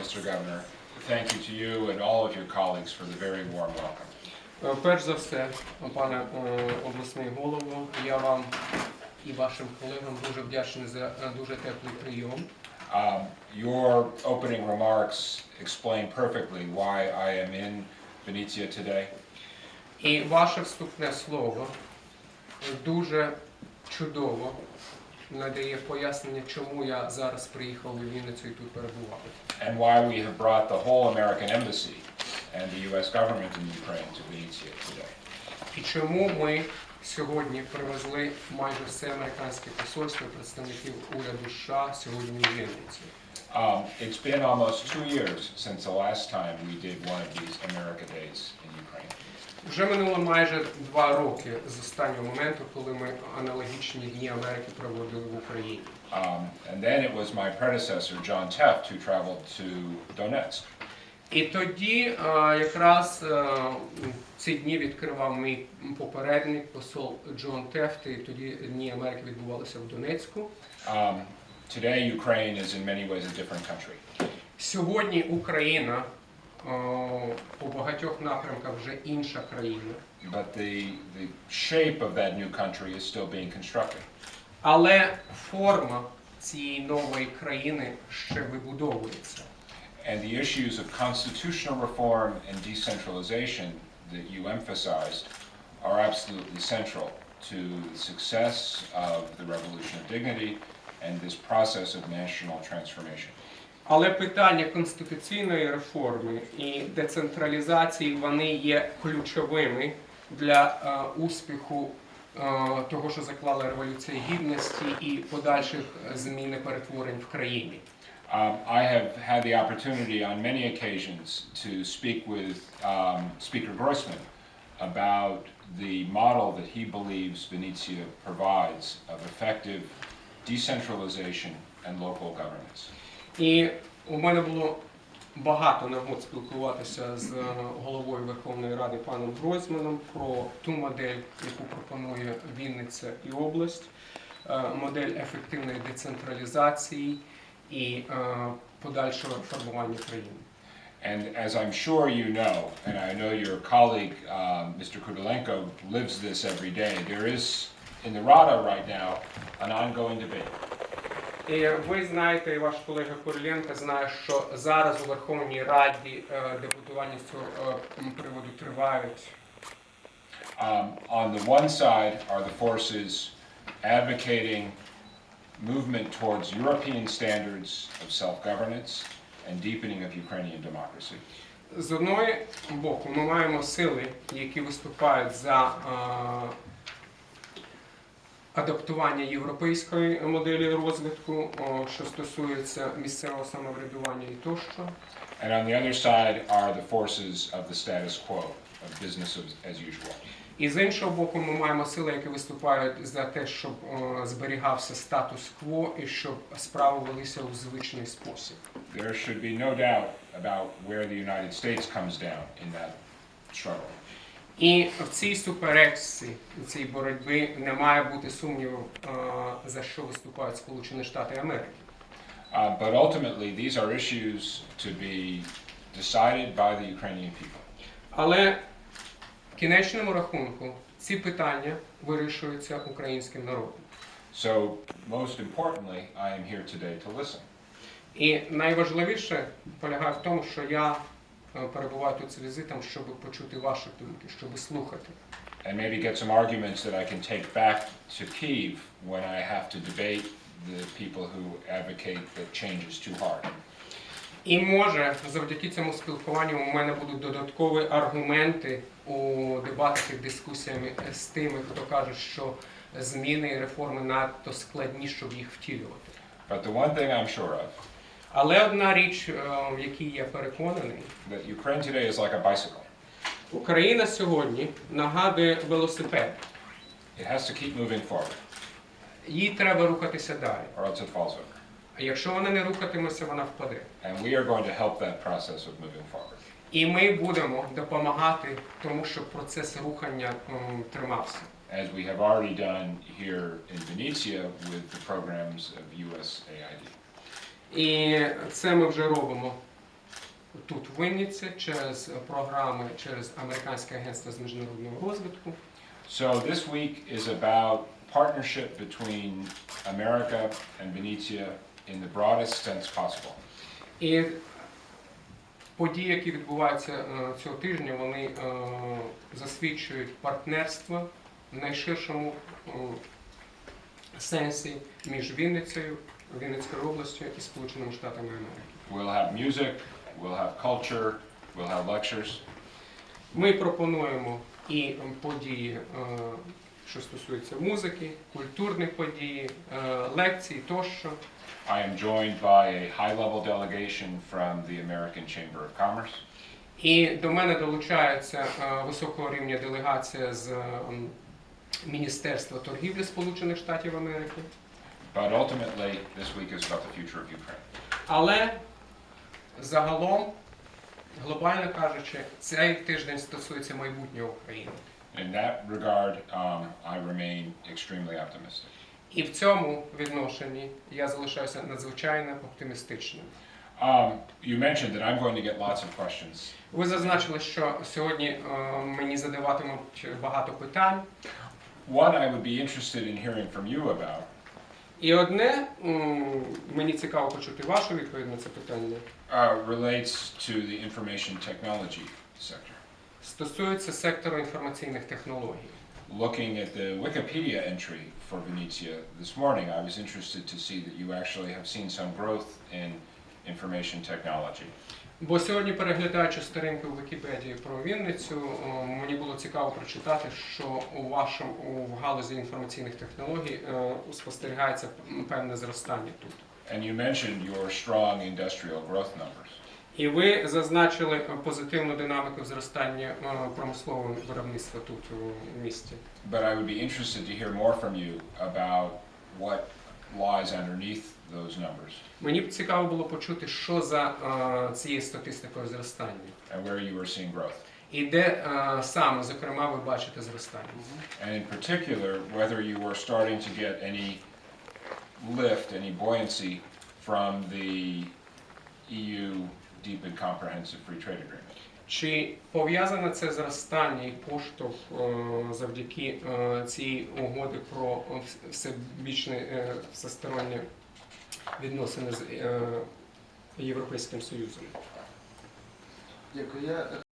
Mr. Governor, thank you to you and all of your colleagues for the very warm welcome. Е, Перш за все, пане е, обласний голово, я вам і вашим колегам дуже вдячний за е, дуже теплий прийом. Um, Your opening remarks explain perfectly why I am in Venetia today. І ваше вступне слово дуже чудово надає пояснення, чому я зараз приїхав у Вінницю і тут перебуваю. and why we have brought the whole American embassy and the U.S. government in Ukraine to Venezia today. І чому ми сьогодні привезли майже все американське посольство представників уряду США сьогодні у Вінницю. Um, it's been almost two years since the last time we did one of these America Days in Ukraine. Вже минуло майже два роки з останнього моменту, коли ми аналогічні дні Америки проводили в Україні. Um, and then it was my predecessor, John Teft, who traveled to Donetsk. І тоді е, якраз е, ці дні відкривав мій попередник, посол Джон Тефт, і тоді дні Америки відбувалися в Донецьку. Um, today, Ukraine is in many ways a different country. Сьогодні Україна по багатьох напрямках вже інша країна. But the, the shape of that new country is still being constructed. Але форма цієї нової країни ще вибудовується. And the issues of constitutional reform and decentralization that you emphasized are absolutely central to the success of the Revolution of Dignity and this process of national transformation. Але питання конституційної реформи і децентралізації вони є ключовими для е, успіху е, того, що заклала революція гідності і подальших змін і перетворень в країні. Um, I have had the opportunity on many occasions to speak with um, Speaker Grossman about the model that he believes Venezia provides of effective decentralization and local governance. І у мене було багато нагод спілкуватися з е, головою Верховної Ради паном Гройсманом про ту модель, яку пропонує Вінниця і область, е, модель ефективної децентралізації і е, подальшого реформування країни. And as I'm sure you know, and I know your colleague, um, Mr. Kudelenko, lives this every day, there is in the Rada right now an ongoing debate. І ви знаєте, і ваш колега Куриленко знає, що зараз у Верховній Раді е, депутування з цього е, приводу тривають. Um, on the one side are the forces advocating movement towards European standards of self-governance and deepening of Ukrainian democracy. З одної боку, ми маємо сили, які виступають за е, адаптування європейської моделі розвитку, що стосується місцевого самоврядування і тощо. And on the other side are the forces of the status quo, of business as- usual. І з іншого боку, ми маємо сили, які виступають за те, щоб зберігався статус-кво і щоб справи велися у звичний спосіб. There should be no doubt about where the United States comes down in that struggle. І в цій суперечці, у цій боротьбі не має бути сумніву, е, за що виступають Сполучені Штати Америки. Uh, but ultimately, these are issues to be decided by the Ukrainian people. Але в кінечному рахунку ці питання вирішуються українським народом. So, most importantly, I am here today to listen. І найважливіше полягає в тому, що я е, перебуваю тут з візитом, щоб почути ваші думки, щоб слухати. and maybe get some arguments that I can take back to Kiev when I have to debate the people who advocate that change is too hard. І може завдяки цьому спілкуванню у мене будуть додаткові аргументи у дебатах і дискусіях з тими, хто каже, що зміни і реформи надто складні, щоб їх втілювати. But the one thing I'm sure of, Але одна річ, е, в якій я переконаний, that Ukraine today is like a bicycle. Україна сьогодні нагадує велосипед. It has to keep moving forward, Їй треба рухатися далі. or else it falls over. А якщо вона не рухатиметься, вона впаде. And we are going to help that process of moving forward. І ми будемо допомагати тому, щоб процес рухання м, тримався. As we have already done here in Venetia with the programs of USAID. І це ми вже робимо тут в Вінниці через програми, через Американське агентство з міжнародного розвитку. So this week is about partnership between America and Venezia in the broadest sense possible. І події, які відбуваються е, цього тижня, вони е, засвідчують партнерство в найширшому е, сенсі між Вінницею, Вінницькою областю і Сполученими Штатами Америки. We'll have music, we'll have culture, we'll have lectures. Ми пропонуємо і події, е, що стосуються музики, культурних подій, е, лекцій тощо. I am joined by a high-level delegation from the American Chamber of Commerce. І до мене долучається е, високого рівня делегація з е, Міністерства торгівлі Сполучених Штатів Америки. But ultimately, this week is about the future of Ukraine. Але загалом, глобально кажучи, цей тиждень стосується майбутнього України. In that regard, um, I remain extremely optimistic. І в цьому відношенні я залишаюся надзвичайно оптимістичним. Um, you mentioned that I'm going to get lots of questions. Ви зазначили, що сьогодні е, мені задаватимуть багато питань. One I would be interested in hearing from you about І одне мені цікаво почути вашу відповідь на це питання. uh, relates to the information technology sector. Стосується сектору інформаційних технологій. Looking at the Wikipedia entry for Venezia this morning, I was interested to see that you actually have seen some growth in information technology. Бо сьогодні, переглядаючи сторінки у Вікіпедії про Вінницю, мені було цікаво прочитати, що у вашому у галузі інформаційних технологій е, спостерігається певне зростання тут. And you mentioned your strong industrial growth numbers. І ви зазначили е, позитивну динаміку зростання е, промислового виробництва тут у місті. But I would be interested to hear more from you about what lies underneath those numbers Мені б цікаво було почути, що за е, цією статистикою зростання. and where you are seeing growth. І де е, саме, зокрема, ви бачите зростання. And in particular, whether you are starting to get any lift, any buoyancy from the EU Deep and Comprehensive Free Trade Agreement. Чи пов'язане це зростання і поштовх е, завдяки е, цій угоді про всебічне всестороннє всесторонні відносини з е, Європейським Союзом? Дякую.